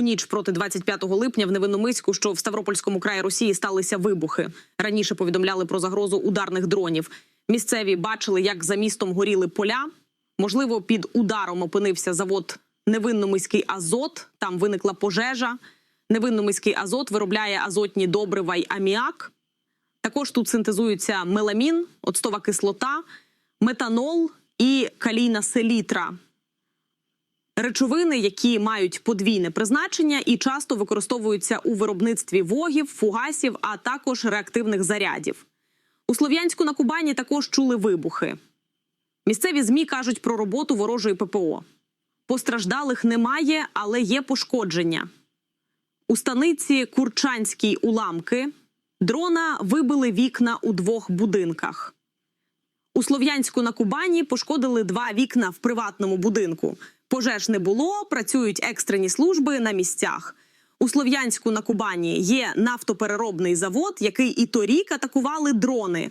У ніч проти 25 липня в Невинномиську, що в Ставропольському краї Росії, сталися вибухи. Раніше повідомляли про загрозу ударних дронів. Місцеві бачили, як за містом горіли поля. Можливо, під ударом опинився завод Невинномиський Азот. Там виникла пожежа. Невинномиський Азот виробляє азотні добрива й аміак. Також тут синтезуються меламін, оцтова кислота, метанол і калійна селітра. Речовини, які мають подвійне призначення і часто використовуються у виробництві вогів, фугасів, а також реактивних зарядів. У Слов'янську на Кубані також чули вибухи. Місцеві змі кажуть про роботу ворожої ППО. Постраждалих немає, але є пошкодження. У станиці Курчанській уламки дрона вибили вікна у двох будинках. У Слов'янську на Кубані пошкодили два вікна в приватному будинку. Пожеж не було, працюють екстрені служби на місцях. У Слов'янську на Кубані є нафтопереробний завод, який і торік атакували дрони.